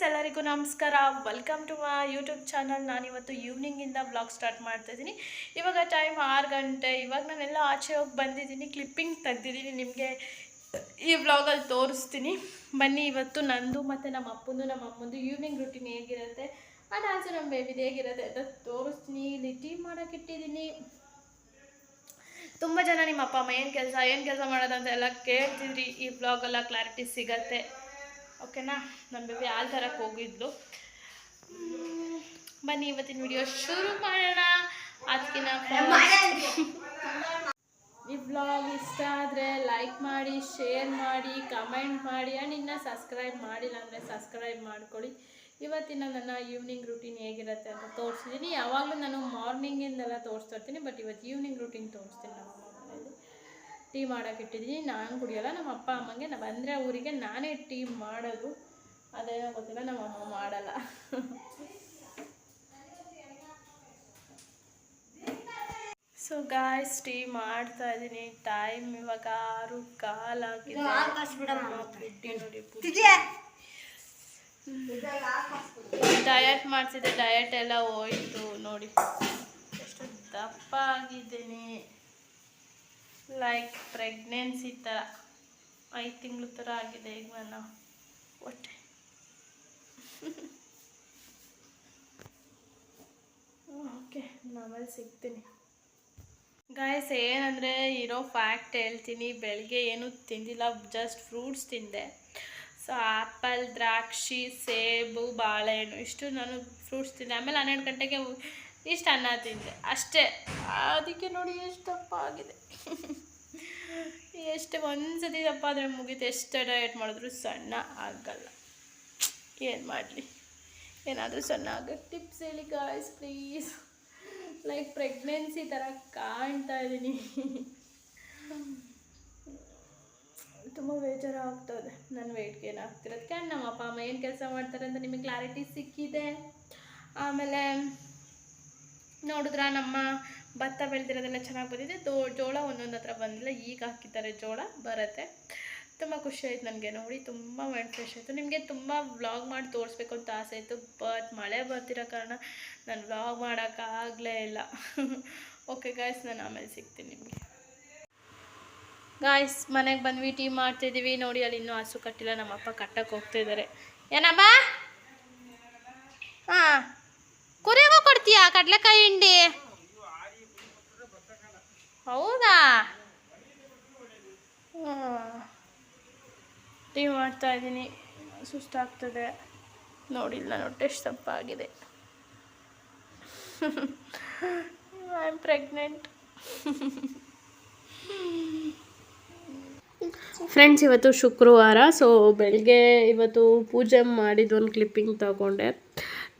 Friends ಎಲ್ಲರಿಗೂ ನಮಸ್ಕಾರ. Welcome to my YouTube channel ನಾನಿವತ್ತು ಈವ್ನಿಂಗಿಂದ ಬ್ಲಾಗ್ ಸ್ಟಾರ್ಟ್ ಮಾಡ್ತಾ ಇದ್ದೀನಿ. ಇವಾಗ ಟೈಮ್ ಆರು ಗಂಟೆ. ಇವಾಗ ನಾನೆಲ್ಲ ಆಚೆ ಹೋಗಿ ಬಂದಿದ್ದೀನಿ. ಕ್ಲಿಪ್ಪಿಂಗ್ ತೆಗ್ದಿದ್ದೀನಿ ನಿಮಗೆ ಈ ಬ್ಲಾಗಲ್ಲಿ ತೋರಿಸ್ತೀನಿ. ಬನ್ನಿ, ಇವತ್ತು ನಂದು ಮತ್ತು ನಮ್ಮ ಅಪ್ಪಂದು, ನಮ್ಮ ಅಮ್ಮಂದು ಈವ್ನಿಂಗ್ ರೂಟೀನ್ ಹೇಗಿರುತ್ತೆ, ಅದು ಆಚೆ ನಮ್ಮ ಬೇಬಿದು ಹೇಗಿರುತ್ತೆ ಅಂತ ತೋರಿಸ್ತೀನಿ. ಇಲ್ಲಿ ಟೀ ಮಾಡೋಕೆ ಇಟ್ಟಿದ್ದೀನಿ. ತುಂಬ ಜನ ನಿಮ್ಮ ಅಪ್ಪ ಅಮ್ಮ ಏನು ಕೆಲಸ ಏನು ಕೆಲಸ ಮಾಡೋದಂತೆಲ್ಲ ಕೇಳ್ತಿದ್ರಿ. ಈ ಬ್ಲಾಗೆಲ್ಲ ಕ್ಲಾರಿಟಿ ಸಿಗತ್ತೆ. ಓಕೆನಾ? ನಮ್ಮ ಬೇಬಿ ಹಾಲು ತರಕ್ಕೆ ಹೋಗಿದ್ಲು. ಬನ್ನಿ ಇವತ್ತಿನ ವಿಡಿಯೋ ಶುರು ಮಾಡೋಣ. ಅದಕ್ಕಿನ ಈ ಬ್ಲಾಗ್ ಇಷ್ಟ ಆದರೆ ಲೈಕ್ ಮಾಡಿ ಶೇರ್ ಮಾಡಿ ಕಮೆಂಟ್ ಮಾಡಿ ಆ್ಯಂಡ್ ಇನ್ನು ಸಬ್ಸ್ಕ್ರೈಬ್ ಮಾಡಿಲ್ಲ ಅಂದರೆ ಸಬ್ಸ್ಕ್ರೈಬ್ ಮಾಡ್ಕೊಳ್ಳಿ. ಇವತ್ತಿನ ನನ್ನ ಈವ್ನಿಂಗ್ ರೂಟೀನ್ ಹೇಗಿರುತ್ತೆ ಅಂತ ತೋರಿಸಿದ್ದೀನಿ ಯಾವಾಗಲೂ ನಾನು ಮಾರ್ನಿಂಗಿಂದೆಲ್ಲ ತೋರಿಸ್ತಾ ಇರ್ತೀನಿ ಬಟ್ ಇವತ್ತು ಈವ್ನಿಂಗ್ ರುಟೀನ್ ತೋರಿಸ್ತೀನಿ ಮನೇಲಿ ಟೀ ಮಾಡೋಕೆ ಇಟ್ಟಿದ್ದೀನಿ. ನಾನು ಕುಡಿಯೋಲ್ಲ ನಮ್ಮ ಅಪ್ಪ ಅಮ್ಮಂಗೆ. ನಾವು ಬಂದರೆ ಊರಿಗೆ ನಾನೇ ಟೀ ಮಾಡೋದು. ಅದೇನೋ ಗೊತ್ತಿಲ್ಲ ನಮ್ಮ ಅಮ್ಮ ಮಾಡಲ್ಲ. ಸೊ ಗಾಯ್ಸ್ ಟೀ ಮಾಡ್ತಾ ಇದ್ದೀನಿ. ಟೈಮ್ ಇವಾಗ ಆರು ಕಾಲಾಗಿದೆ. ಡಯಟ್ ಮಾಡ್ತಿದ್ದೆ. ಡಯಟ್ ಎಲ್ಲ ಹೋಯ್ತು ನೋಡಿ. ಎಷ್ಟು ದಪ್ಪ ಆಗಿದ್ದೀನಿ. ಲೈಕ್ ಪ್ರೆಗ್ನೆನ್ಸಿ ಥರ ಐದು ತಿಂಗಳು ಥರ ಆಗಿದೆ ಈಗ ನಾನು ಒಟ್ಟೆ ಓಕೆ ಆಮೇಲೆ ಸಿಗ್ತೀನಿ. ಗಾಯಸ್ ಏನಂದರೆ ಇರೋ ಫ್ಯಾಕ್ಟ್ ಹೇಳ್ತೀನಿ. ಬೆಳಗ್ಗೆ ಏನೂ ತಿಂದಿಲ್ಲ ಜಸ್ಟ್ ಫ್ರೂಟ್ಸ್ ತಿಂದೆ. ಸೊ ಆ್ಯಪಲ್ ದ್ರಾಕ್ಷಿ, ಸೇಬು, ಬಾಳೆಹಣ್ಣು, ಇಷ್ಟು ನಾನು ಫ್ರೂಟ್ಸ್ ತಿಂದೆ. ಆಮೇಲೆ ಹನ್ನೆರಡು ಗಂಟೆಗೆ ಇಷ್ಟು ಅನ್ನ ತಿಂದೆ. ಅಷ್ಟೇ. ಅದಕ್ಕೆ ನೋಡಿ ಎಷ್ಟು ದಪ್ಪ ಆಗಿದೆ ಎಷ್ಟು ಒಂದ್ಸತಿ ದಪ್ಪ ಆದರೆ ಮುಗೀತು. ಎಷ್ಟು ಡಯಟ್ ಮಾಡಿದ್ರು ಸಣ್ಣ ಆಗಲ್ಲ. ಏನು ಮಾಡಲಿ? ಏನಾದರೂ ಸಣ್ಣ ಆಗೋಕ್ಕೆ ಟಿಪ್ಸ್ ಹೇಳಿ ಗಾಯ್ಸ್ ಪ್ಲೀಸ್ ಲೈಕ್ ಪ್ರೆಗ್ನೆನ್ಸಿ ಥರ ಕಾಣ್ತಾ ಇದ್ದೀನಿ ತುಂಬ ಬೇಜಾರು ಆಗ್ತದೆ ನನ್ನ ವೆಯ್ಟ್ ಗೇನ್ ಆಗ್ತಿರೋದಕ್ಕೆ ನಮ್ಮ ಅಪ್ಪ, ಅಮ್ಮ ಏನು ಕೆಲಸ ಮಾಡ್ತಾರೆ ಅಂತ ನಿಮಗೆ ಕ್ಲಾರಿಟಿ ಸಿಕ್ಕಿದೆ. ಆಮೇಲೆ ನೋಡಿದ್ರ ನಮ್ಮ ಭತ್ತ ಬೆಳೆದಿರೋದೆಲ್ಲ ಚೆನ್ನಾಗಿ ಬಂದಿದೆ. ದೋ, ಜೋಳ ಒಂದೊಂದು ಹತ್ರ ಬಂದಿಲ್ಲ, ಈಗ ಹಾಕಿದ್ದಾರೆ ಜೋಳ, ಬರುತ್ತೆ. ತುಂಬ ಖುಷಿ ಆಯ್ತು ನನಗೆ ನೋಡಿ, ತುಂಬ ಮೈಂಡ್ ಫ್ರೆಶ್ ಆಯಿತು. ನಿಮಗೆ ತುಂಬ ವ್ಲಾಗ್ ಮಾಡಿ ತೋರಿಸ್ಬೇಕು ಅಂತ ಆಸೆ ಇತ್ತು ಬಟ್ ಮಳೆ ಬರ್ತಿರೋ ಕಾರಣ ನಾನು ವ್ಲಾಗ್ ಮಾಡೋಕ್ಕಾಗಲೇ ಇಲ್ಲ. ಓಕೆ ಗಾಯ್ಸ್ ನಾನು ಆಮೇಲೆ ಸಿಗ್ತೀನಿ ನಿಮಗೆ. ಗಾಯ್ಸ್ ಮನೆಗೆ ಬಂದ್ವಿ ಟೀ ಮಾಡ್ತಿದ್ದೀವಿ ನೋಡಿ, ಅಲ್ಲಿ ಇನ್ನೂ ಹಸು ಕಟ್ಟಿಲ್ಲ, ನಮ್ಮಪ್ಪ ಕಟ್ಟಕ್ಕೆ ಹೋಗ್ತಿದ್ದಾರೆ ಏನಪ್ಪ ಹಾಂ. ಕುರಿಗೂ ಕೊಡ್ತೀಯಾ ಕಡಲೆಕಾಯಿ ಹಿಂಡಿ? ಹೌದಾ? ಟೀ ಮಾಡ್ತಾ ಇದ್ದೀನಿ. ಸುಸ್ತಾಗ್ತದೆ. ನೋಡಿಲ್ಲ ನೋಡಿ ಎಷ್ಟು ದಪ್ಪ ಆಗಿದೆ ಐ ಆಮ್ ಪ್ರೆಗ್ನೆಂಟ್ ಫ್ರೆಂಡ್ಸ್ ಇವತ್ತು ಶುಕ್ರವಾರ ಸೊ ಬೆಳಗ್ಗೆ ಇವತ್ತು ಪೂಜೆ ಮಾಡಿದ್ದು ಒಂದು ಕ್ಲಿಪ್ಪಿಂಗ್ ತಗೊಂಡೆ.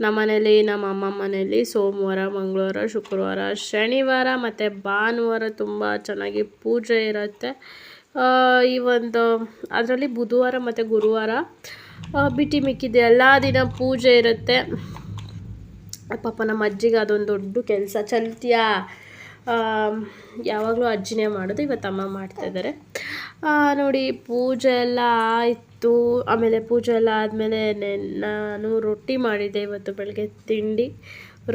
ನಮ್ಮ ಮನೇಲಿ ನಮ್ಮ ಅಮ್ಮ ಮನೇಲಿ ಸೋಮವಾರ, ಮಂಗಳವಾರ, ಶುಕ್ರವಾರ, ಶನಿವಾರ ಮತ್ತು ಭಾನುವಾರ ತುಂಬ ಚೆನ್ನಾಗಿ ಪೂಜೆ ಇರುತ್ತೆ. ಈ ಒಂದು ಅದರಲ್ಲಿ ಬುಧವಾರ ಮತ್ತು ಗುರುವಾರ ಬಿಟ್ಟಿ ಬಿಟ್ಟು ಮಿಕ್ಕಿದ ಎಲ್ಲ ದಿನ ಪೂಜೆ ಇರುತ್ತೆ. ಪಾಪ ನಮ್ಮ ಅಜ್ಜಿಗೆ ಅದೊಂದು ದೊಡ್ಡ ಕೆಲಸ. ಚಲ್ತಿಯಾ? ಯಾವಾಗಲೂ ಅಜ್ಜಿನೇ ಮಾಡೋದು, ಇವತ್ತು ಅಮ್ಮ ಮಾಡ್ತಾಯಿದ್ದಾರೆ ನೋಡಿ, ಪೂಜೆ ಎಲ್ಲ ಆಯಿತು. ಆಮೇಲೆ ಪೂಜೆ ಎಲ್ಲ ಆದಮೇಲೆ ನಾನು ರೊಟ್ಟಿ ಮಾಡಿದ್ದೆ ಇವತ್ತು ಬೆಳಗ್ಗೆ ತಿಂಡಿ.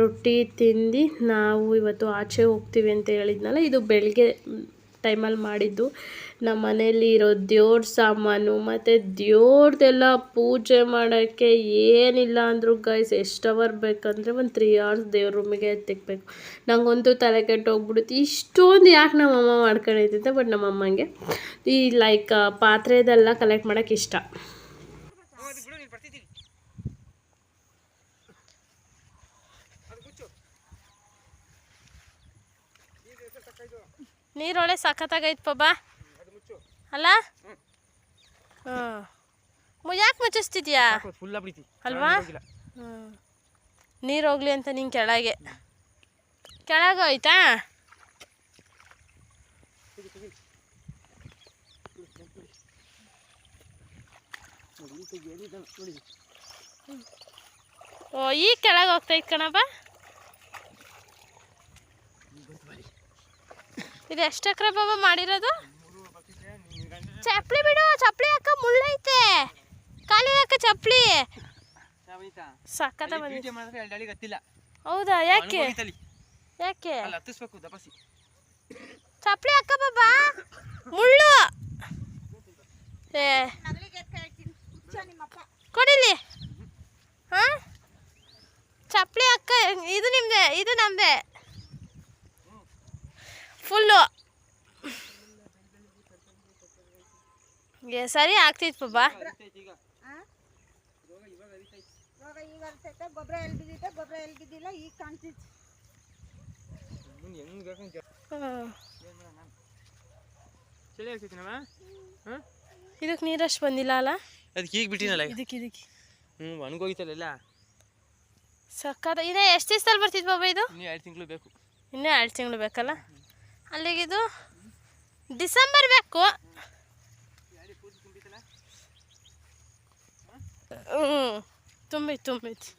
ರೊಟ್ಟಿ ತಿಂದು ನಾವು ಇವತ್ತು ಆಚೆ ಹೋಗ್ತೀವಿ ಅಂತ ಹೇಳಿದ್ನಲ್ಲ, ಇದು ಬೆಳಗ್ಗೆ ಟೈಮಲ್ಲಿ ಮಾಡಿದ್ದು. ನಮ್ಮ ಮನೇಲಿ ಇರೋ ದೇವ್ರ ಸಾಮಾನು ಮತ್ತು ದೇವ್ರದ್ದೆಲ್ಲ ಪೂಜೆ ಮಾಡೋಕ್ಕೆ ಏನಿಲ್ಲ ಅಂದರೂ ಗೈಸ್ ಎಷ್ಟು ಅವರ್ ಬೇಕಂದರೆ ಒಂದು ತ್ರೀ ಅವರ್ಸ್ ದೇವ್ರ ರೂಮಿಗೆ ತೆಗ್ಬೇಕು. ನಂಗೊಂದು ತಲೆ ಕೆಟ್ಟು ಹೋಗ್ಬಿಡುತ್ತೆ. ಇಷ್ಟೊಂದು ಯಾಕೆ ನಮ್ಮಮ್ಮ ಮಾಡ್ಕೊಂಡಿದ್ದೆ ಬಟ್ ನಮ್ಮಮ್ಮಂಗೆ ಈ ಲೈಕ್ ಪಾತ್ರೆದೆಲ್ಲ ಕಲೆಕ್ಟ್ ಮಾಡೋಕ್ಕೆ ಇಷ್ಟ. ನೀರೊಳೆ ಸಖತ್ತಾಗೈತೆ ಪಬ್ಬಾ? ಅಲ್ಲ? ಹ್ಞೂ ಯಾಕೆ ಮುಚ್ಚಿಸ್ತಿದ್ಯಾ? ಅಲ್ವಾ? ಹ್ಞೂ ನೀರು ಹೋಗ್ಲಿ ಅಂತ ನಿನ್ ಕೆಳಗೆ. ಕೆಳಗೆ ಹೋಯ್ತಾ? ಓ ಈಗ ಕೆಳಗೆ ಹೋಗ್ತೈತ್ ಕಣಪ್ಪ ಇದು ಎಷ್ಟು ಎಕರೆ ಬಾಬಾ ಮಾಡಿರೋದು? ಚಪ್ಪಲಿ ಬಿಡು ಚಪ್ಪಲಿ ಅಕ್ಕ ಮುಳ್ಳೈತೆ. ಖಾಲಿ ಅಕ್ಕ ಚಪ್ಪಲಿ ಸಕ್ಕತ್ತ ಹೌದಾ ಯಾಕೆ? ಯಾಕೆ? ಅಲ್ಲಿ ಹತ್ತಿಸ್ಬೇಕು ದಪಸಿ ಚಪ್ಪಲಿ ಅಕ್ಕ ಬಾಬಾ. ಮುಳ್ಳು. ಏ. ಕೊಡಿಲಿ. ಹಾ? ಚಪ್ಪಲಿ ಅಕ್ಕ ಇದು ನಿಮ್ದೆ ಇದು ನಮ್ದೆ. ಫುಲ್ಲು. ಸರಿ ಆಗ್ತಿತ್ತು ಪಾಪಾ ಇವಾಗ ಈಗ ಅನ್ಸೈತೆ ಗೊಬ್ಬರ ಎಲ್ಲಿ ಬಿದ್ದಿದೆ ಎಲ್ಲಿ ಬಿದ್ದಿಲ್ಲ ಈಗ. ಹ್ಮ್. ಚಳಿ ಆಗ್ತೈತಿ ನಮ್ಮ ಇದಕ್ಕೆ ನೀರಷ್ಟು ಬಂದಿಲ್ಲ ಅಲ್ಲ? ಅದಕ್ಕೆ ಈಗ ಬಿಟ್ಟಿನಲ್ಲ ಇದಕ್ಕೆ ಇದಕ್ಕೆ. ಹ್ಞೂ ಒಣಗೋಗಿತ್ತಲ್ಲ ಎಲ್ಲ? ಸಕ್ಕದ ಇದೇ ಎಷ್ಟು ದಿವಸದಲ್ಲಿ ಬರ್ತಿತ್ತು ಬಾಬಾ ಇದು? ಇನ್ನೂ ಎರಡು ತಿಂಗಳು ಬೇಕು. ಇನ್ನೂ ಎರಡು ತಿಂಗಳು ಬೇಕಲ್ಲ? ಅಲ್ಲಿಗಿದು ಡಿಸೆಂಬರ್ ಬೇಕು. ಹ್ಞೂ ತುಂಬಿ ತುಂಬಿತ್ತು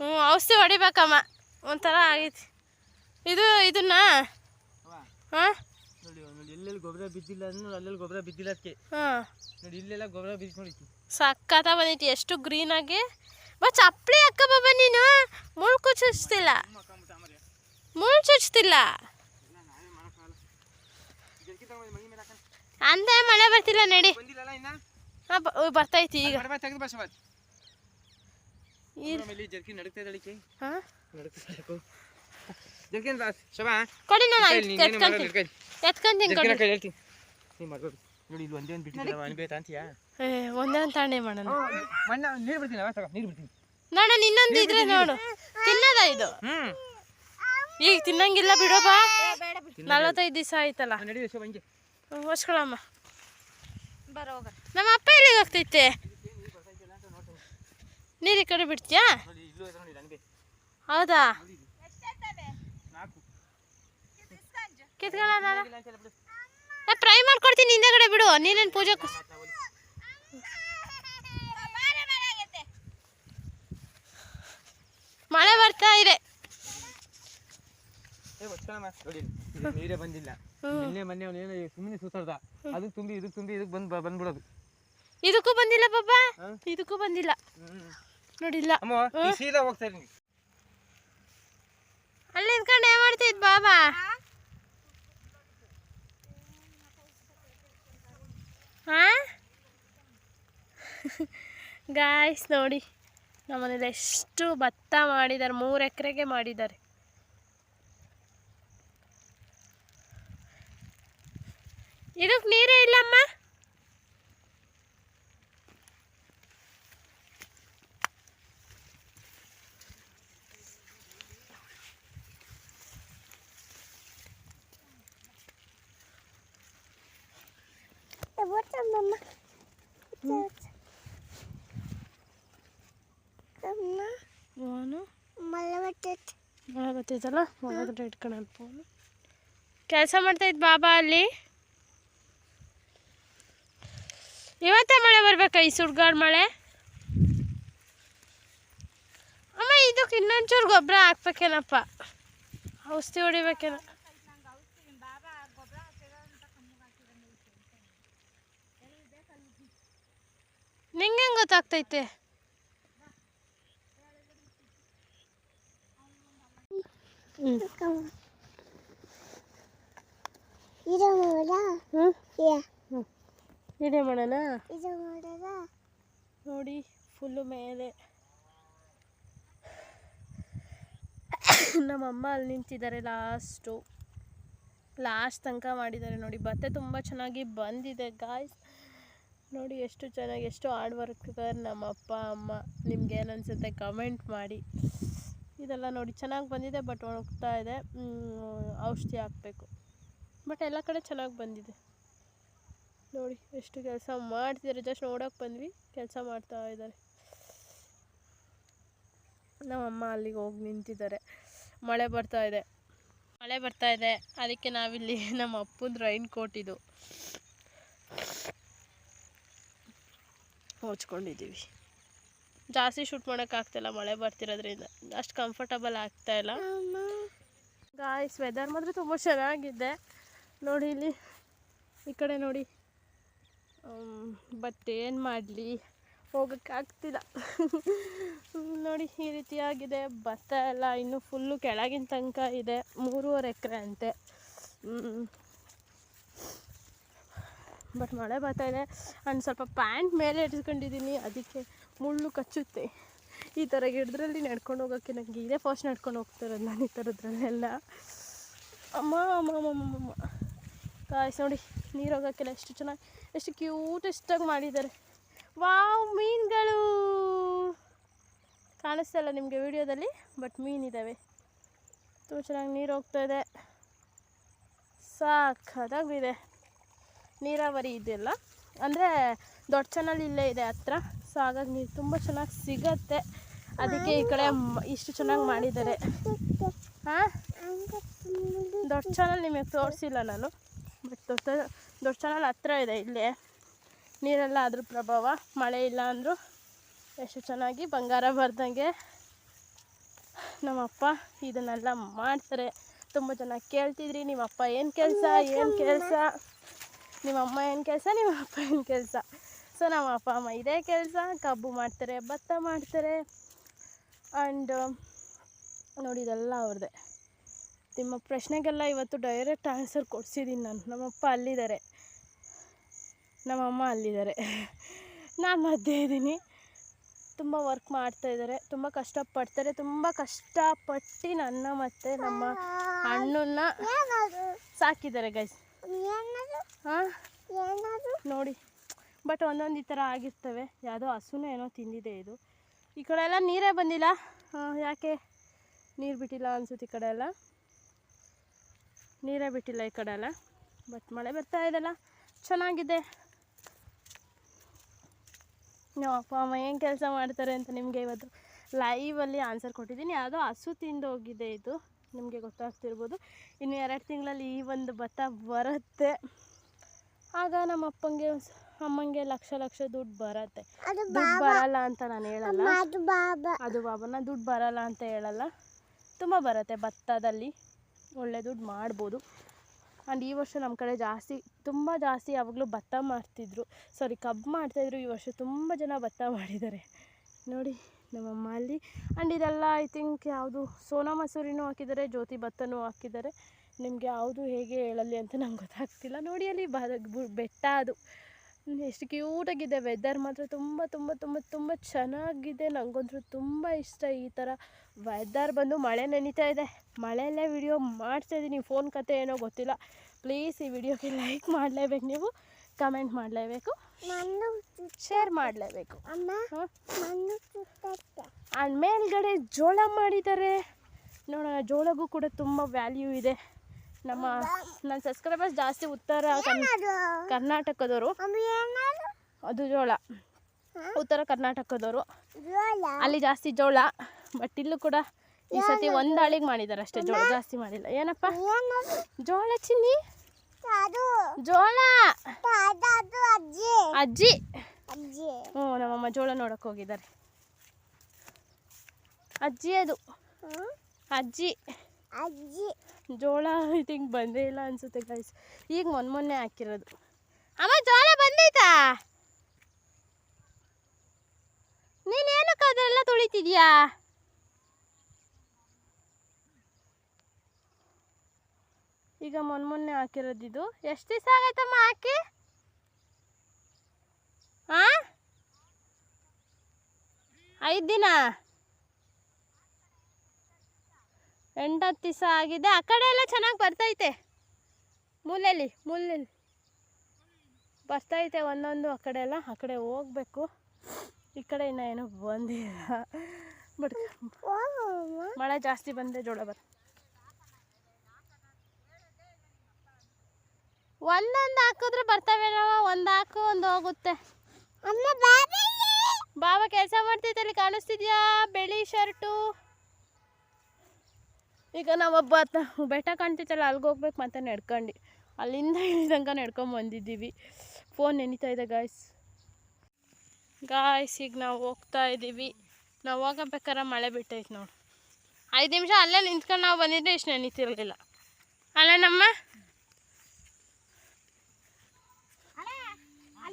ಹ್ಞೂ ಔಷಧಿ ಹೊಡಿಬೇಕಮ್ಮ. ಒಂಥರ ಆಗೈತಿ. ಇದು ಇದನ್ನ? ಹಾಂ? ನೋಡಿ ನೋಡಿ ಎಲ್ಲೆಲ್ಲಿ ಗೊಬ್ಬರ ಬಿದ್ದಿಲ್ಲ ಅಂದ್ರೆ ಅಲ್ಲೆಲ್ಲಿ ಗೊಬ್ಬರ ಬಿದ್ದಿಲ್ಲ ಅದಕ್ಕೆ ಹಾಂ. ನೋಡಿ ಇಲ್ಲೆಲ್ಲ ಗೊಬ್ಬರ ಬಿದ್ದು ನೋಡಿ ಸಕ್ಕತ್ತ ಬಂದೈತಿ ಎಷ್ಟು ಗ್ರೀನಾಗಿ ಬಾ ಚಪ್ಪಲಿ ಅಕ್ಕ ಬಾಬಾ ನೀನು. ಮುಳ್ಕು ಚುಚ್ತಿಲ್ಲ ಮುಳ್ಳು ಚುಚ್ತಿಲ್ಲ. ಅಂದೇ ಮಳೆ ಬರ್ತಿಲ್ಲ ನಡಿ. ಬರ್ತೈತಿ ಈಗ. ಕೊಡಿ ನಾನು ಎತ್ಕೊಂತೀನಿ ನೋಡಿ ಇಲ್ಲಿ ಒಂದೇ ಒಂದು ಬಿಟ್ಟಿಲ್ಲ ಅನ್ಬೇಕು ಅಂತೀಯಾ? ಏ, ಒಂದೇ ಒಂದು ತಾಂಡೆ ಮಾಡೋಣ. ಮಣ್ಣ ನೀರು ಬಿಡ್ತೀನಿ ಅವ ನೀರು ಬಿಡ್ತೀನಿ. ನೋಡು ಇನ್ನೊಂದು ಇದ್ರೆ ನೋಡು. ತಿನ್ನದ ಇದು? ಹ್ಞೂ ಈಗ ತಿನ್ನಂಗಿಲ್ಲ ಬಿಡೋಪ್ಪ ನಲವತ್ತೈದು ದಿವಸ ಆಯ್ತಲ್ಲ. ಹೊಸ್ಕೊಳಮ್ಮ. ಬರೋ ಹೋಗ. ನಮ್ಮ ಅಪ್ಪ ಎಲ್ಲಿಗೆ ಹೋಗ್ತೈತೆ? ನೀರು ಈ ಕಡೆ ಬಿಡ್ತೀಯಾ? ನೋಡಿ ಇಲ್ಲೂ ಇದೆ ನೋಡಿ ನನಗೆ. ಹೌದಾ? ನಾಲ್ಕು. ಕಿತ್ಕೊಳ್ಳೋಣ ಫ್ರೈ ಮಾಡ್ಕೊಡ್ತೀನಿ ಹಿಂದೆಗಡೆ ಬಿಡು. ನೀನೇನು ಪೂಜೆ ಮಳೆ ಬರ್ತಾ ಇದೆ ಏ ಒಚ್ಕೊಳಮ್ಮ ನೋಡಿ ಇಲ್ಲಿ ನೀರೇ ಬಂದಿಲ್ಲ. ನಿನ್ನೆ ಮೊನ್ನೆ ಅವನೇನೋ ಸುಮ್ಮನೆ ಸುತ್ತಾಡ್ದ ಅದಕ್ಕೆ ತುಂಬಿ ಇದಕ್ಕೆ ತುಂಬಿ ಇದಕ್ಕೆ ಬಂದು ಬಂದ್ಬಿಡೋದು. ಇದಕ್ಕೂ ಬಂದಿಲ್ಲ ಪಾಪ. ಇದಕ್ಕೂ ಬಂದಿಲ್ಲ. ನೋಡಿಲ್ಲ. ಸೀದಾ ಹೋಗ್ತಾ ಇದ್ದೀನಿ ಅಲ್ಲಿ ನಿಂತ್ಕೊಂಡು ಏನ್ ಮಾಡ್ತಿದ್ ಬಾಬಾ ಹಾ? ಗಾಯ್ಸ್ ನೋಡಿ ನಮ್ಮನೇಲಿ ಎಷ್ಟು ಭತ್ತ ಮಾಡಿದ್ದಾರೆ ಮೂರು ಎಕರೆಗೆ ಮಾಡಿದ್ದಾರೆ. ಇದಕ್ಕೆ ನೀರೇ ಇಲ್ಲಮ್ಮ. ಮಳೆ ಬರ್ತೈತಲ್ಲ ಒಳಗಡೆ ಇಟ್ಕೊಳ್ಳೋಣ ಫೋನು ಕೆಲಸ ಮಾಡ್ತೈತ್ ಬಾಬಾ ಅಲ್ಲಿ? ಇವತ್ತೇ ಮಳೆ ಬರ್ಬೇಕಾ ಈ ಸುಡ್ಗಾಡ್ ಮಳೆ? ಅಮ್ಮ ಇದಕ್ಕೆ ಇನ್ನೊಂಚೂರು ಗೊಬ್ಬರ ಹಾಕ್ಬೇಕೇನಪ್ಪ? ಔಷಧಿ ಹೊಡಿಬೇಕೇನ. ನಿಂಗೆ ಹೆಂಗೆ ಗೊತ್ತಾಗ್ತೈತೆ ಹ್ಞೂ ಇದೇ ಮಾಡೋಣ ನೋಡಿ ಫುಲ್ಲು ಮೇಲೆ. ನಮ್ಮಮ್ಮ ಅಲ್ಲಿ ನಿಂತಿದ್ದಾರೆ ಲಾಸ್ಟು ಲಾಸ್ಟ್ ತನಕ ಮಾಡಿದ್ದಾರೆ ನೋಡಿ. ಭತ್ತ ತುಂಬ ಚೆನ್ನಾಗಿ ಬಂದಿದೆ ಗಾಯ್ಸ್ ನೋಡಿ ಎಷ್ಟು ಚೆನ್ನಾಗಿ ಎಷ್ಟು ಹಾರ್ಡ್ ವರ್ಕರ್ ನಮ್ಮ ಅಪ್ಪ ಅಮ್ಮ. ನಿಮ್ಗೆ ಏನು ಅನಿಸುತ್ತೆ ಕಮೆಂಟ್ ಮಾಡಿ. ಇದೆಲ್ಲ ನೋಡಿ ಚೆನ್ನಾಗಿ ಬಂದಿದೆ ಬಟ್ ಒಣಗ್ತಾ ಇದೆ. ಔಷಧಿ ಹಾಕಬೇಕು. ಬಟ್ ಎಲ್ಲ ಕಡೆ ಚೆನ್ನಾಗಿ ಬಂದಿದೆ. ನೋಡಿ, ಎಷ್ಟು ಕೆಲಸ ಮಾಡ್ತಿದ್ದಾರೆ ಜಸ್ಟ್ ನೋಡೋಕ್ಕೆ ಬಂದ್ವಿ. ಕೆಲಸ ಮಾಡ್ತಾ ಇದ್ದಾರೆ ನಮ್ಮಮ್ಮ ಅಲ್ಲಿಗೆ ಹೋಗಿ ನಿಂತಿದ್ದಾರೆ. ಮಳೆ ಬರ್ತಾ ಇದೆ. ಮಳೆ ಬರ್ತಾ ಇದೆ. ಅದಕ್ಕೆ ನಾವಿಲ್ಲಿ ನಮ್ಮ ಅಪ್ಪನ ರೈನ್ ಕೋಟ್ ಇದು. ಹೊಚ್ಕೊಂಡಿದ್ದೀವಿ ಜಾಸ್ತಿ ಶೂಟ್ ಮಾಡೋಕ್ಕಾಗ್ತಿಲ್ಲ ಮಳೆ ಬರ್ತಿರೋದ್ರಿಂದ. ಅಷ್ಟು ಕಂಫರ್ಟಬಲ್ ಆಗ್ತಾ ಇಲ್ಲ. ಗಾಯ್ಸ್ ವೆದರ್ ಮಾತ್ರ ತುಂಬ ಚೆನ್ನಾಗಿದೆ. ನೋಡಿ ಇಲ್ಲಿ, ಈ ಕಡೆ ನೋಡಿ. ಬಟ್ ಏನು ಮಾಡಲಿ? ಹೋಗೋಕ್ಕಾಗ್ತಿಲ್ಲ ನೋಡಿ, ಈ ರೀತಿಯಾಗಿದೆ ಭತ್ತ ಎಲ್ಲ ಇನ್ನೂ ಫುಲ್ಲು ಕೆಳಗಿನ ತನಕ ಇದೆ. ಮೂರುವರೆ ಎಕರೆ ಅಂತೆ. ಬಟ್ ಮಳೆ ಬರ್ತಾ ಇದೆ. ಆ್ಯಂಡ್ ಸ್ವಲ್ಪ ಪ್ಯಾಂಟ್ ಮೇಲೆ ಇಟ್ಕೊಂಡಿದ್ದೀನಿ ಅದಕ್ಕೆ ಮುಳ್ಳು ಕಚ್ಚುತ್ತೆ. ಈ ಥರ ಗಿಡದ್ರಲ್ಲಿ ನಡ್ಕೊಂಡು ಹೋಗೋಕ್ಕೆ ನನಗೆ ಇದೇ ಫಸ್ಟ್ ನಡ್ಕೊಂಡು ಹೋಗ್ತಿರೋದು ನಾನು ಈ ಥರದ್ರಲ್ಲೆಲ್ಲ. ಅಮ್ಮ ಅಮ್ಮ ಅಮ್ಮ ಅಮ್ಮ ನೋಡಿ ನೀರು ಹೋಗೋಕ್ಕೆಲ್ಲ ಎಷ್ಟು ಚೆನ್ನಾಗಿ, ಎಷ್ಟು ಕ್ಯೂಟೆಸ್ಟಾಗಿ ಮಾಡಿದ್ದಾರೆ. ವಾವ್, ಮೀನುಗಳು. ಕಾಣಿಸ್ತಾ ಇಲ್ಲ ನಿಮಗೆ ವಿಡಿಯೋದಲ್ಲಿ, ಬಟ್ ಮೀನಿದ್ದಾವೆ ತುಂಬ ಚೆನ್ನಾಗಿ ನೀರು ಹೋಗ್ತಾ ಇದೆ. ಸಾಕಾದಾಗಿದೆ ನೀರಾವರಿ ಇದೆಯಲ್ಲ? ಅಂದರೆ ದೊಡ್ಡ ಚಾನಲ್ ಇಲ್ಲೇ ಇದೆ ಹತ್ರ, ಸೊ ಹಾಗಾಗಿ ನೀರು ತುಂಬ ಚೆನ್ನಾಗಿ ಸಿಗತ್ತೆ. ಅದಕ್ಕೆ ಈ ಕಡೆ ಇಷ್ಟು ಚೆನ್ನಾಗಿ ಮಾಡಿದ್ದಾರೆ. ಹಾಂ? ದೊಡ್ಡ ಚಾನಲ್ ನಿಮಗೆ ತೋರಿಸಿಲ್ಲ ನಾನು. ದೊಡ್ಡ ದೊಡ್ಡ ಚಾನಲ್ ಹತ್ರ ಇದೆ ಇಲ್ಲಿ. ನೀರೆಲ್ಲ ಅದ್ರ ಪ್ರಭಾವ, ಮಳೆ ಇಲ್ಲ ಅಂದರೂ ಎಷ್ಟು ಚೆನ್ನಾಗಿ ಬಂಗಾರ ಬರ್ದಂಗೆ ನಮ್ಮಪ್ಪ ಇದನ್ನೆಲ್ಲ ಮಾಡ್ತಾರೆ. ತುಂಬ ಜನ ಕೇಳ್ತಿದ್ರಿ, ನಿಮ್ಮಪ್ಪ ಏನು ಕೆಲಸ ಏನು ಕೆಲಸ? ನಿಮ್ಮಮ್ಮ ಏನು ಕೆಲಸ, ನಿಮ್ಮಪ್ಪ ಏನು ಕೆಲಸ? ಸೊ ನಮ್ಮ ಅಪ್ಪ ಅಮ್ಮ ಇದೇ ಕೆಲಸ, ಕಬ್ಬು ಮಾಡ್ತಾರೆ, ಭತ್ತ ಮಾಡ್ತಾರೆ. ಆ್ಯಂಡ್ ನೋಡಿ, ಇದೆಲ್ಲ ಅವ್ರದ್ದೇ. ನಿಮ್ಮ ಪ್ರಶ್ನೆಗೆಲ್ಲ ಇವತ್ತು ಡೈರೆಕ್ಟ್ ಆನ್ಸರ್ ಕೊಡ್ಸಿದ್ದೀನಿ ನಾನು. ನಮ್ಮಪ್ಪ ಅಲ್ಲಿದ್ದಾರೆ. ನಮ್ಮಮ್ಮ ಅಲ್ಲಿದ್ದಾರೆ. ನಾನು ಮಧ್ಯೆ ಇದ್ದೀನಿ. ತುಂಬ ವರ್ಕ್ ಮಾಡ್ತಾಯಿದ್ದಾರೆ ತುಂಬ ಕಷ್ಟಪಡ್ತಾರೆ. ತುಂಬ ಕಷ್ಟಪಟ್ಟು ನನ್ನ ಮತ್ತು ನಮ್ಮ ಅಣ್ಣನ್ನ ಸಾಕಿದ್ದಾರೆ ಗೈಸ್ ಹಾಂ? ನೋಡಿ. ಬಟ್ ಒಂದೊಂದು ಈ ಥರ ಆಗಿರ್ತವೆ. ಯಾವುದೋ ಹಸುನ ಏನೋ ತಿಂದಿದೆ ಇದು. ಈ ಕಡೆ ಎಲ್ಲ ನೀರೇ ಬಂದಿಲ್ಲ? ಯಾಕೆ? ನೀರು ಬಿಟ್ಟಿಲ್ಲ ಅನ್ಸುತ್ತೆ ಈ ಕಡೆ ಎಲ್ಲ. ನೀರೇ ಬಿಟ್ಟಿಲ್ಲ ಈ ಕಡೆ ಎಲ್ಲ. ಬಟ್ ಮಳೆ ಬರ್ತಾ ಇದೆಲ್ಲ. ಚೆನ್ನಾಗಿದೆ. ನೋ ಅಪ್ಪ ಅಮ್ಮ ಏನು ಕೆಲಸ ಮಾಡ್ತಾರೆ ಅಂತ ನಿಮಗೆ ಇವತ್ತು ಲೈವಲ್ಲಿ ಆನ್ಸರ್ ಕೊಟ್ಟಿದ್ದೀನಿ. ಯಾವುದೋ ಹಸು ತಿಂದು ಹೋಗಿದೆ ಇದು. ನಿಮಗೆ ಗೊತ್ತಾಗ್ತಿರ್ಬೋದು. ಇನ್ನು ಎರಡು ತಿಂಗಳಲ್ಲಿ ಈ ಒಂದು ಭತ್ತ ಬರುತ್ತೆ. ಆಗ ನಮ್ಮ ಅಪ್ಪಂಗೆ ಅಮ್ಮಂಗೆ ಲಕ್ಷ ಲಕ್ಷ ದುಡ್ಡು ಬರತ್ತೆ. ದುಡ್ಡು ಬರಲ್ಲ ಅಂತ ನಾನು ಹೇಳಲ್ಲ. ಅದು ಬಾಬನ ದುಡ್ಡು ಬರಲ್ಲ ಅಂತ ಹೇಳಲ್ಲ. ತುಂಬ ಬರುತ್ತೆ ಭತ್ತದಲ್ಲಿ. ಒಳ್ಳೆ ದುಡ್ಡು ಮಾಡ್ಬೋದು. ಆ್ಯಂಡ್ ಈ ವರ್ಷ ನಮ್ಮ ಕಡೆ ಜಾಸ್ತಿ, ತುಂಬ ಜಾಸ್ತಿ ಯಾವಾಗಲೂ ಭತ್ತ ಮಾಡ್ತಿದ್ರು ಸಾರಿ ಕಬ್ಬು ಮಾಡ್ತಾಯಿದ್ರು ಈ ವರ್ಷ ತುಂಬ ಜನ ಭತ್ತ ಮಾಡಿದ್ದಾರೆ. ನೋಡಿ, ನಮ್ಮಮ್ಮ ಅಲ್ಲಿ. ಆ್ಯಂಡ್ ಇದೆಲ್ಲ ಐ ಥಿಂಕ್ ಯಾವುದು, ಸೋನಾ ಮಸೂರಿನೂ ಹಾಕಿದ್ದಾರೆ, ಜ್ಯೋತಿ ಭತ್ತನೂ ಹಾಕಿದ್ದಾರೆ. ನಿಮಗೆ ಯಾವುದು ಹೇಗೆ ಹೇಳಲಿ ಅಂತ ನಂಗೆ ಗೊತ್ತಾಗ್ತಿಲ್ಲ. ನೋಡಿ ಅಲ್ಲಿ ಬೆಟ್ಟ ಅದು. ಎಷ್ಟು ಕ್ಯೂಟಾಗಿದೆ ವೆದರ್ ಮಾತ್ರ. ತುಂಬ ತುಂಬ ತುಂಬ ತುಂಬ ಚೆನ್ನಾಗಿದೆ. ನನಗಂತೂ ತುಂಬ ಇಷ್ಟ ಈ ಥರ ವೆದರ್ ಬಂದು ಮಳೆ ನೆನೀತಾ ಇದೆ. ಮಳೆಯಲ್ಲೇ ವಿಡಿಯೋ ಮಾಡ್ತಾ ಇದ್ದೀನಿ ಫೋನ್ ಕತೆ ಏನೋ ಗೊತ್ತಿಲ್ಲ. ಪ್ಲೀಸ್ ಈ ವಿಡಿಯೋಗೆ ಲೈಕ್ ಮಾಡಲೇಬೇಕು ನೀವು. ಕಮೆಂಟ್ ಮಾಡಲೇಬೇಕು. ಶೇರ್ ಮಾಡಲೇಬೇಕು. ಅಂಡ್ ಮೇಲ್ಗಡೆ ಜೋಳ ಮಾಡಿದ್ದಾರೆ. ನೋಡೋಣ ಜೋಳಗೂ ಕೂಡ ತುಂಬ ವ್ಯಾಲ್ಯೂ ಇದೆ. ನಮ್ಮ ನನ್ನ ಸಬ್ಸ್ಕ್ರೈಬರ್ಸ್ ಜಾಸ್ತಿ ಉತ್ತರ ಕರ್ನಾಟಕದವರು. ಅದು ಜೋಳ. ಉತ್ತರ ಕರ್ನಾಟಕದವರು. ಅಲ್ಲಿ ಜಾಸ್ತಿ ಜೋಳ. ಬಟ್ ಇಲ್ಲೂ ಕೂಡ ಈ ಸತಿ ಒಂದು ಆಳಿಗೆ ಮಾಡಿದ್ದಾರೆ ಅಷ್ಟೇ ಜೋಳ ಜಾಸ್ತಿ ಮಾಡಿಲ್ಲ. ಏನಪ್ಪ? ಜೋಳ ಚಿನ್ನಿ? ಜೋಳ? ಅಜ್ಜಿ. ಹ್ಞೂ ನಮ್ಮಮ್ಮ ಜೋಳ ನೋಡಕ್ಕೆ ಹೋಗಿದ್ದಾರೆ. ಅಜ್ಜಿ ಅದು. ಅಜ್ಜಿ. ಅಜ್ಜಿ. ಜೋಳ ಹಿಂಗೆ ಬಂದೇ ಇಲ್ಲ ಅನ್ಸುತ್ತೆ ಗೈಸ್ ಈಗ ಮೊನ್ನೆ ಮೊನ್ನೆ ಹಾಕಿರೋದು. ಅಮ್ಮ ಜೋಳ ಬಂದೈತಾ? ನೀನೇನಕ್ಕೆ ಅದೆಲ್ಲ ತುಳಿತಿದ್ಯಾ? ಈಗ ಮೊನ್ನೆ ಮೊನ್ನೆ ಹಾಕಿರೋದಿದು ಎಷ್ಟು ದಿವಸ ಆಗೈತಮ್ಮ ಹಾಕಿ? ಆ? ಐದು ದಿನ? ಎಂಟತ್ತು ದಿವಸ ಆಗಿದೆ. ಆ ಕಡೆ ಎಲ್ಲ ಚೆನ್ನಾಗಿ ಬರ್ತೈತೆ. ಮೂಲೆಯಲ್ಲಿ ಮೂಲೆಯಲ್ಲಿ ಬರ್ತೈತೆ ಒಂದೊಂದು ಆ ಕಡೆ ಎಲ್ಲ. ಆ ಕಡೆ ಹೋಗ್ಬೇಕು. ಈ ಕಡೆ ಇನ್ನೂ ಏನೂ ಬಂದಿಲ್ಲ. ಬಟ್ ಮಳೆ ಜಾಸ್ತಿ ಬಂದರೆ ಜೋಳ ಬರ ಒಂದೊಂದು ಹಾಕಿದ್ರೆ ಬರ್ತವೆ ನಾವು ಒಂದು ಹಾಕು ಒಂದು ಹೋಗುತ್ತೆ. ಬಾಬಾ. ಕೆಲಸ ಮಾಡ್ತೈತೆ ಅಲ್ಲಿ ಕಾಣಿಸ್ತಿದ್ಯಾ? ಬೆಳಿ ಶರ್ಟು. ಈಗ ನಾವೊಬ್ಬ ಬೆಟ್ಟ ಕಾಣ್ತೈತಲ್ಲ ಅಲ್ಲಿಗೆ ಹೋಗ್ಬೇಕು ಮತ್ತೆ ನಡ್ಕೊಂಡು. ಅಲ್ಲಿಂದ ಇಲ್ಲಿ ತನಕ ನಡ್ಕೊಂಡು ಬಂದಿದ್ದೀವಿ. ಫೋನ್ ನೆನೀತಾ ಇದೆ ಗಾಯ್ಸ್ ಗಾಯ್ಸ್ ಈಗ ನಾವು ಹೋಗ್ತಾ ಇದ್ದೀವಿ. ನಾವು ಹೋಗಬೇಕಾರೆ ಮಳೆ ಬಿಟ್ಟೈತೆ ನೋಡಿ. ಐದು ನಿಮಿಷ ಅಲ್ಲೇ ನಿಂತ್ಕೊಂಡು ನಾವು ಬಂದಿದ್ದೆ ಇಷ್ಟು ನೆನೀತಿರಲಿಲ್ಲ. ಅಲ್ಲ ನಮ್ಮ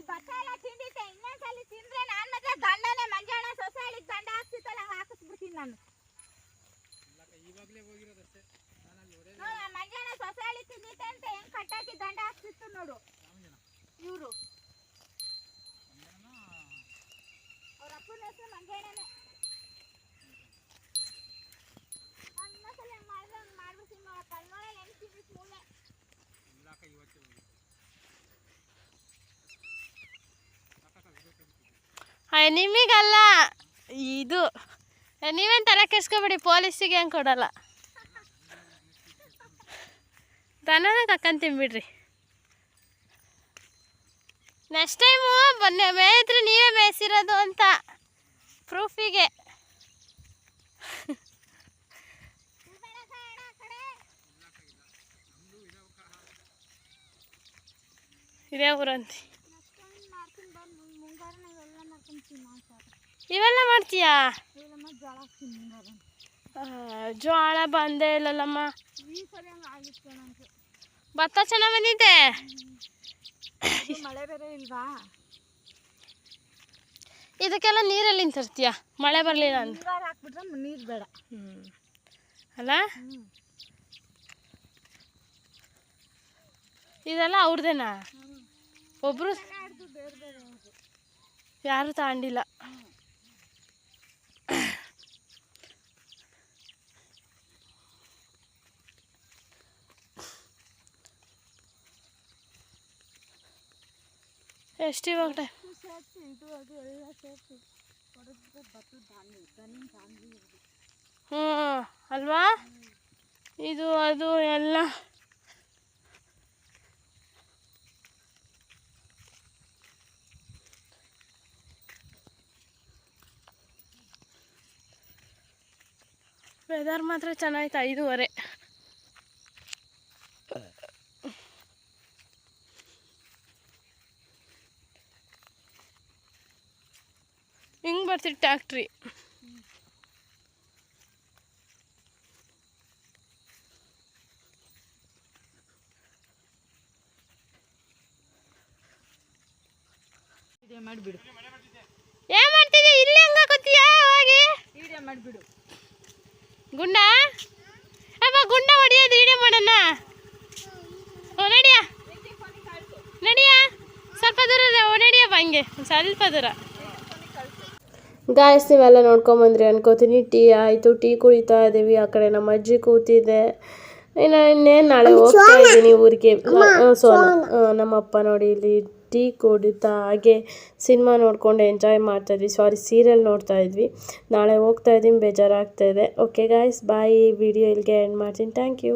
ಭತ್ತ ಎಲ್ಲ ತಿಂದಿದ್ದೆ, ಇನ್ನೊಂದ್ಸಲಿ ತಿಂದ್ರೆ ನಾನು ಮತ್ತೆ ದಂಡನೆ ಮಂಜಾಣ ಸೊಸೈಲಿಗೆ ದಂಡ ಹಾಕ್ತಿತ್ತಲ್ಲ ಹಾಕಿಸ್ಬಿಡ್ತೀನಿ ನಾನು. ಮಂಜಾಣ ಸೊಸೈಲಿ ತಿಂದಿದ್ದೆ ಅಂತ ಹೆಂಗ್ ಕಟ್ಟಾಕಿ ದಂಡ ಹಾಕ್ತಿತ್ತು ನೋಡು. ಇವರು. ಅವ್ರ ಅಪ್ಪನ ಹೆಸರು ಮಂಜಾಣನೆ. ಮಾಡಿದ್ರೆ ಮಾಡ್ಬಿಡ್ತೀನಿ ನೋಡಕ್ಕ ನೋಡಲ್ಲ ಹೆಂಗ್ ತಿಂದಿತ್ತು ಮೂಲೆ ಇವತ್ತು ನಿಮಗಲ್ಲ. ಇದು. ನೀವೇನು ತಲೆ ಕೆಡ್ಸ್ಕೊಬೇಡಿ, ಪೊಲೀಸಿಗೆ ಏನು ಕೊಡಲ್ಲ. ದನನ ತಕ್ಕಂತೀನಿ ಬಿಡ್ರಿ ನೆಕ್ಸ್ಟ್ ಟೈಮು ಬನ್ನಿ, ಮೇಯ್ದ್ರೆ ನೀವೇ ಮೇಯಿಸಿರೋದು ಅಂತ ಪ್ರೂಫಿಗೆ. ಇದೇ ಊರಂತಿ ನೆಕ್ಸ್ಟ್ ಮಾಡ್ತೀನಿ ಬಂದು ಮುಂಗಾರ ಇವೆಲ್ಲ ಮಾಡ್ಕೊಂತೀನಿ ಮಾಡ್ತಾರೆ ಇವೆಲ್ಲ ಮಾಡ್ತೀಯಾ? ಜೋಳ ಬಂದೇ ಇಲ್ಲಲ್ಲಮ್ಮ. ಭತ್ತ ಚೆನ್ನಾಗಿ ಬಂದಿದೆ? ಮಳೆ ಬೇರೆ ಇಲ್ವಾ? ಇದಕ್ಕೆಲ್ಲ ನೀರಲ್ಲಿ ತರ್ತೀಯ ಮಳೆ ಬರಲಿಲ್ಲ ಅಂತ ಹಾಕ್ಬಿಟ್ರೆ ನೀರು ಬೇಡ. ಅಲ್ಲ? ಇದೆಲ್ಲ ಅವ್ರದೇನಾ? ಒಬ್ರು ನಾಡ್ದು ಬೇರೆ ಬೇರೆ ಅವ್ರದ್ದು ಯಾರು ತಗೊಂಡಿಲ್ಲ ಎಷ್ಟು ಹ್ಞೂ ಅಲ್ವಾ? ಇದು ಅದು ಎಲ್ಲ. ವೆದರ್ ಮಾತ್ರ ಚೆನ್ನಾಯ್ತು ಐದೂವರೆ. ಹಿಂಗೆ ಬರ್ತಿತ್ತು ಟ್ಯಾಕ್ಟ್ರಿ ವಿಡಿಯೋ ಮಾಡಿಬಿಡು ಏನ್ ಮಾಡ್ತಿದ್ದೆ ಇಲ್ಲಿ ಹಂಗ ಕೂತೀಯ ಹೋಗಿ ವಿಡಿಯೋ ಮಾಡಿಬಿಡು ಗುಂಡ ಅಪ್ಪ ಗುಂಡ ಹೊಡಿಯೋದು ವಿಡಿಯೋ ಮಾಡೋಣ ಓ ನಡಿಯ ನಡಿಯ ಸ್ವಲ್ಪ ದೂರ ಇದೆ, ಓ ನಡಿಯಪ್ಪ ಹಂಗೆ. ಒಂದ್ ಸ್ವಲ್ಪ ದೂರ. ಗಾಯಸ್ ನೀವೆಲ್ಲ ನೋಡ್ಕೊಂಬಂದ್ರಿ ಅನ್ಕೋತೀನಿ. ಟೀ ಆಯಿತು ಟೀ ಕುಡಿತಾ ಇದ್ದೀವಿ ಆ ಕಡೆ ನಮ್ಮ ಅಜ್ಜಿ ಕೂತಿದೆ. ಇನ್ನು ಇನ್ನೇನು ನಾಳೆ ಹೋಗ್ತಾ ಇದ್ದೀನಿ ಊರಿಗೆ. ಸೋನ ನಮ್ಮಪ್ಪ ನೋಡಿ ಇಲ್ಲಿ ಟೀ ಕುಡಿತಾ, ಹಾಗೆ ಸಿನಿಮಾ ನೋಡ್ಕೊಂಡು ಎಂಜಾಯ್ ಮಾಡ್ತಾಯಿದ್ವಿ ಸಾರಿ ಸೀರಿಯಲ್ ನೋಡ್ತಾಯಿದ್ವಿ ನಾಳೆ ಹೋಗ್ತಾ ಇದ್ದೀನಿ, ಬೇಜಾರಾಗ್ತಾ ಇದೆ. ಓಕೆ ಗಾಯ್ಸ್ ಬಾಯ್ ವಿಡಿಯೋ ಇಲ್ಲಿಗೆ ಎಂಡ್ ಮಾಡ್ತೀನಿ. Thank you